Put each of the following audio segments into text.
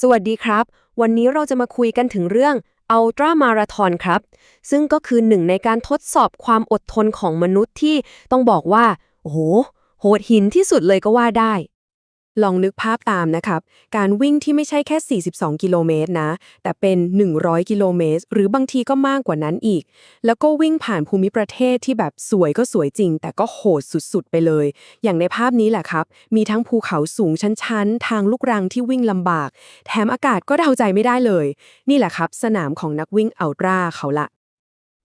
สวัสดีครับ วันนี้เราจะมาคุยกันถึงเรื่องอัลตรามาราธอนครับ ซึ่งก็คือหนึ่งในการทดสอบความอดทนของมนุษย์ที่ต้องบอกว่า โอ้โห โหดหินที่สุดเลยก็ว่าได้ ลองนึกภาพตามนะครับ การวิ่งที่ไม่ใช่แค่ 42 กิโลเมตรนะ แต่เป็น 100 กิโลเมตร หรือบางทีก็มากกว่านั้นอีก แล้วก็วิ่งผ่านภูมิประเทศที่แบบสวยก็สวยจริง แต่ก็โหดสุดๆ ไปเลย อย่างในภาพนี้แหละครับ มีทั้งภูเขาสูงชันๆ ทางลูกรังที่วิ่งลำบาก แถมอากาศก็เดาใจไม่ได้เลย นี่แหละครับ สนามของนักวิ่งอัลตร้าเขาละ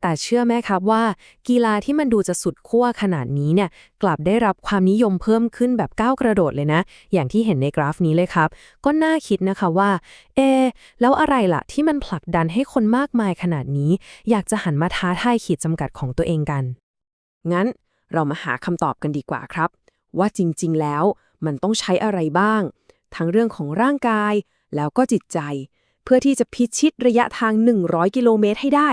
แต่เชื่อไหมครับว่า กีฬาที่มันดูจะสุดขั้วขนาดนี้เนี่ยกลับได้รับความนิยมเพิ่มขึ้นแบบก้าวกระโดดเลยนะ อย่างที่เห็นในกราฟนี้เลยครับ ก็น่าคิดนะคะว่า เอ แล้วอะไรล่ะที่มันผลักดันให้คนมากมายขนาดนี้ อยากจะหันมาท้าทายขีดจำกัดของตัวเองกัน งั้นเรามาหาคำตอบกันดีกว่าครับ ว่าจริงๆแล้วมันต้องใช้อะไรบ้าง ทั้งเรื่องของร่างกาย แล้วก็จิตใจ เพื่อที่จะพิชิตระยะทาง 100 กิโลเมตรให้ได้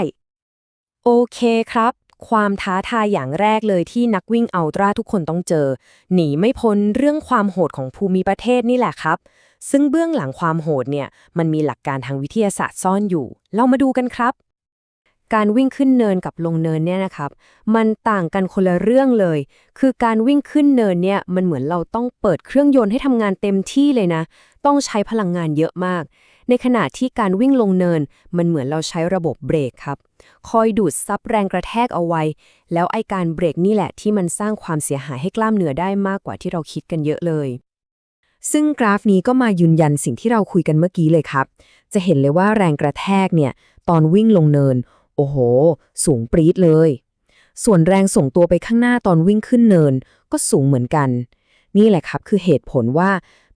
โอเคครับ ความท้าทายอย่างแรกเลยที่นักวิ่งอัลตร้าทุกคนต้องเจอ หนีไม่พ้นเรื่องความโหดของภูมิประเทศนี่แหละครับ ซึ่งเบื้องหลังความโหดเนี่ยมันมีหลักการทางวิทยาศาสตร์ซ่อนอยู่ เรามาดูกันครับ การวิ่งขึ้นเนินกับลงเนินเนี่ยนะครับ มันต่างกันคนละเรื่องเลย คือการวิ่งขึ้นเนินเนี่ยมันเหมือนเราต้องเปิดเครื่องยนต์ให้ทำงานเต็มที่เลยนะ ต้องใช้พลังงานเยอะมาก ในขณะที่การวิ่งลงเนิน มันเหมือนเราใช้ระบบเบรกครับ คอยดูดซับแรงกระแทกเอาไว้ แล้วไอการเบรกนี่แหละที่มันสร้างความเสียหายให้กล้ามเนื้อได้มากกว่าที่เราคิดกันเยอะเลยซึ่งกราฟนี้ก็มายืนยันสิ่งที่เราคุยกันเมื่อกี้เลยครับ จะเห็นเลยว่าแรงกระแทกเนี่ย ตอนวิ่งลงเนิน โอ้โห สูงปรี๊ดเลย ส่วนแรงส่งตัวไปข้างหน้าตอนวิ่งขึ้นเนินก็สูงเหมือนกัน นี่แหละครับคือเหตุผลว่า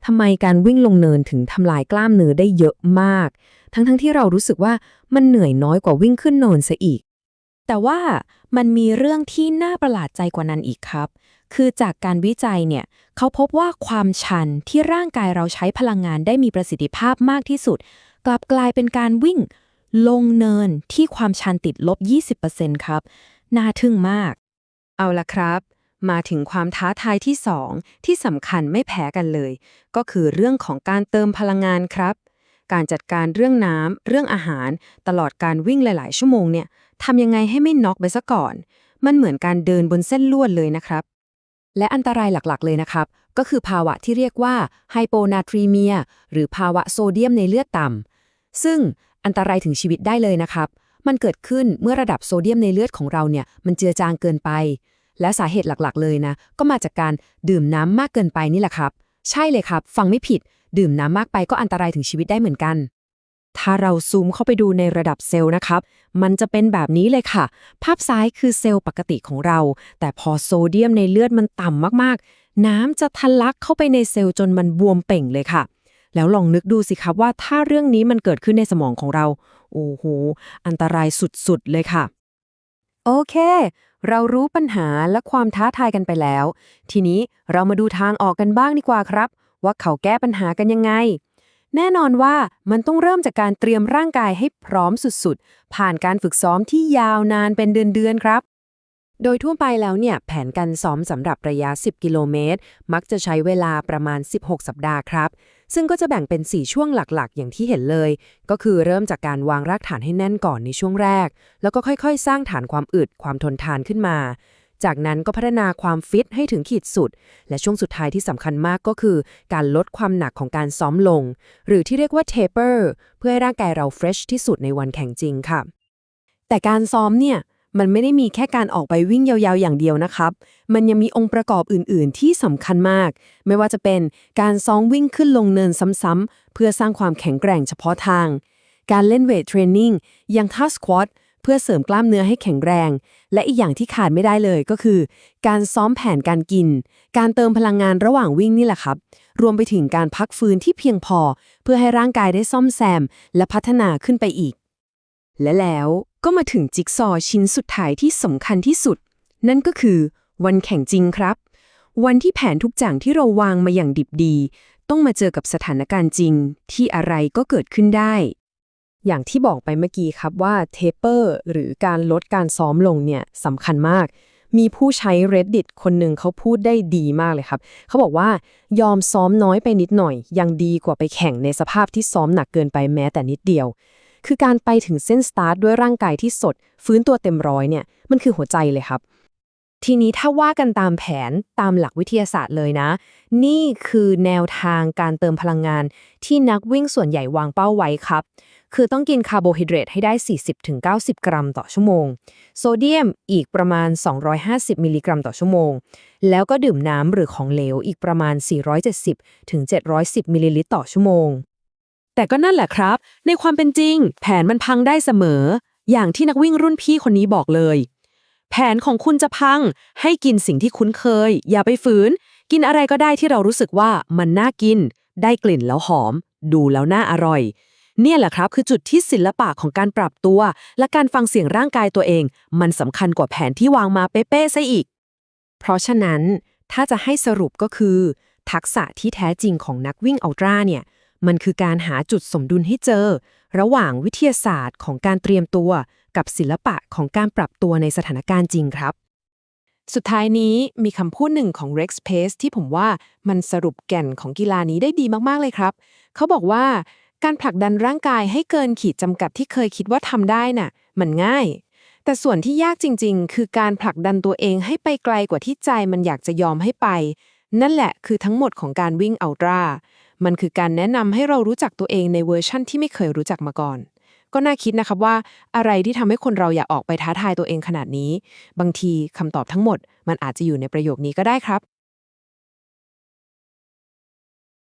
ทำไมการวิ่งลงเนินถึงทำลายกล้ามเนื้อได้เยอะมาก ทั้งๆทที่เรารู้สึกว่ามันเหนื่อยน้อยกว่าวิ่งขึ้นเนินซะอีก แต่ว่ามันมีเรื่องที่น่าประหลาดใจกว่านั้นอีกครับ คือจากการวิจัยเนี่ยเขาพบว่าความชันที่ร่างกายเราใช้พลังงานได้มีประสิทธิภาพมากที่สุด กลับกลายเป็นการวิ่ง ลงเนินที่ความชันติดลบ 20%ครับ น่าทึ่งมาก เอาละครับ มาถึงความท้าทายที่ 2 ที่สำคัญไม่แพ้กันเลย ก็คือเรื่องของการเติมพลังงานครับ การจัดการเรื่องน้ำเรื่องอาหาร ตลอดการวิ่งหลาย ๆ ชั่วโมงเนี่ยทำยังไงให้ไม่น็อกไปซะก่อน มันเหมือนการเดินบนเส้นลวดเลยนะครับ และอันตรายหลัก ๆ เลยนะครับ ก็คือภาวะที่เรียกว่าไฮโปนาทรีเมีย หรือภาวะโซเดียมในเลือดต่ำซึ่ง อันตรายถึงชีวิตได้เลยนะครับ มันเกิดขึ้นเมื่อระดับโซเดียมในเลือดของเราเนี่ย มันเจือจางเกินไป และสาเหตุหลักๆ เลยนะ ก็มาจากการดื่มน้ำมากเกินไปนี่แหละครับ ใช่เลยครับ ฟังไม่ผิด ดื่มน้ำมากไปก็อันตรายถึงชีวิตได้เหมือนกัน ถ้าเราซูมเข้าไปดูในระดับเซลล์นะครับ มันจะเป็นแบบนี้เลยค่ะ ภาพซ้ายคือเซลล์ปกติของเรา แต่พอโซเดียมในเลือดมันต่ำมากๆ น้ำจะทะลักเข้าไปในเซลล์จนมันบวมเป่งเลยค่ะ แล้วลองนึกดูสิครับว่าถ้าเรื่องนี้มันเกิดขึ้นในสมองของเรา โอ้โห อันตรายสุดๆ เลยค่ะ โอเค เรารู้ปัญหาและความท้าทายกันไปแล้ว ทีนี้เรามาดูทางออกกันบ้างดีกว่าครับ ว่าเขาแก้ปัญหากันยังไง แน่นอนว่ามันต้องเริ่มจากการเตรียมร่างกายให้พร้อมสุดๆ ผ่านการฝึกซ้อมที่ยาวนานเป็นเดือนๆครับโดยทั่วไปแล้วเนี่ย แผนการซ้อมสำหรับระยะ 10 กิโลเมตร มักจะใช้เวลาประมาณ 16 สัปดาห์ครับ ซึ่งก็จะแบ่งเป็น 4 ช่วงหลักๆ อย่างที่เห็นเลย ก็คือเริ่มจากการวางรากฐานให้แน่นก่อนในช่วงแรก แล้วก็ค่อยๆ สร้างฐานความอึดความทนทานขึ้นมา จากนั้นก็พัฒนาความฟิตให้ถึงขีดสุด และช่วงสุดท้ายที่สำคัญมากก็คือ การลดความหนักของการซ้อมลง หรือที่เรียกว่า taper เพื่อให้ร่างกายเราเฟรชที่สุดในวันแข่งจริงค่ะ แต่การซ้อมเนี่ยมันไม่ได้มีแค่การออกไปวิ่งยาวๆอย่างเดียวนะครับ มันยังมีองค์ประกอบอื่น ๆ ที่สำคัญมาก ไม่ว่าจะเป็นการซ้อมวิ่งขึ้นลงเนินซ้ำๆเพื่อสร้างความแข็งแกร่งเฉพาะทาง การเล่นเวทเทรนนิ่งอย่างท่าสควอตเพื่อเสริมกล้ามเนื้อให้แข็งแรง และอีกอย่างที่ขาดไม่ได้เลยก็คือ การซ้อมแผนการกิน การเติมพลังงานระหว่างวิ่งนี่แหละครับ รวมไปถึงการพักฟื้นที่เพียงพอ เพื่อให้ร่างกายได้ซ่อมแซม และพัฒนาขึ้นไปอีก และแล้วก็มาถึงจิ๊กซอว์ชิ้นสุดท้ายที่สำคัญที่สุด นั่นก็คือ วันแข่งจริงครับ วันที่แผนทุกอย่างที่เราวางมาอย่างดิบดี ต้องมาเจอกับสถานการณ์จริง ที่อะไรก็เกิดขึ้นได้ อย่างที่บอกไปเมื่อกี้ครับว่าเทเปอร์หรือการลดการซ้อมลงเนี่ยสำคัญมาก มีผู้ใช้ Reddit คนหนึ่งเขาพูดได้ดีมากเลยครับ เขาบอกว่ายอมซ้อมน้อยไปนิดหน่อย ยังดีกว่าไปแข่งในสภาพที่ซ้อมหนักเกินไปแม้แต่นิดเดียวคือการไปถึงเส้นสตาร์ทด้วยร่างกายที่สด ฟื้นตัวเต็มร้อยเนี่ย มันคือหัวใจเลยครับ ทีนี้ถ้าว่ากันตามแผนตามหลักวิทยาศาสตร์เลยนะ นี่คือแนวทางการเติมพลังงาน ที่นักวิ่งส่วนใหญ่วางเป้าไว้ครับ คือต้องกินคาร์โบไฮเดรตให้ได้ 40-90 กรัมต่อชั่วโมง โซเดียมอีกประมาณ 250 มิลลิกรัมต่อชั่วโมง แล้วก็ดื่มน้ำหรือของเหลวอีกประมาณ 470-710 มิลลิลิตรต่อชั่วโมง แต่ก็นั่นแหละครับ ในความเป็นจริง แผนมันพังได้เสมอ อย่างที่นักวิ่งรุ่นพี่คนนี้บอกเลย แผนของคุณจะพัง ให้กินสิ่งที่คุ้นเคย อย่าไปฝืน กินอะไรก็ได้ที่เรารู้สึกว่ามันน่ากิน ได้กลิ่นแล้วหอม ดูแล้วน่าอร่อย เนี่ยแหละครับคือจุดที่ศิลปะของการปรับตัว และการฟังเสียงร่างกายตัวเอง มันสำคัญกว่าแผนที่วางมาเป๊ะๆซะอีก เพราะฉะนั้นถ้าจะให้สรุปก็คือ ทักษะที่แท้จริงของนักวิ่งอัลตร้าเนี่ย มันคือการหาจุดสมดุลให้เจอ ระหว่างวิทยาศาสตร์ของการเตรียมตัว กับศิลปะของการปรับตัวในสถานการณ์จริงครับ สุดท้ายนี้มีคำพูดหนึ่งของ Rex Pace ที่ผมว่ามันสรุปแก่นของกีฬานี้ได้ดีมากๆเลยครับ เขาบอกว่าการผลักดันร่างกายให้เกินขีดจำกัดที่เคยคิดว่าทำได้น่ะ มันง่าย แต่ส่วนที่ยากจริง ๆ คือการผลักดันตัวเองให้ไปไกลกว่าที่ใจมันอยากจะยอมให้ไป นั่นแหละคือทั้งหมดของการวิ่งอัลตร้า มันคือการแนะนำให้เรารู้จักตัวเองในเวอร์ชั่นที่ไม่เคยรู้จักมาก่อน ก็น่าคิดนะครับว่าอะไรที่ทำให้คนเราอยากออกไปท้าทายตัวเองขนาดนี้ บางทีคำตอบทั้งหมด มันอาจจะอยู่ในประโยคนี้ก็ได้ครับ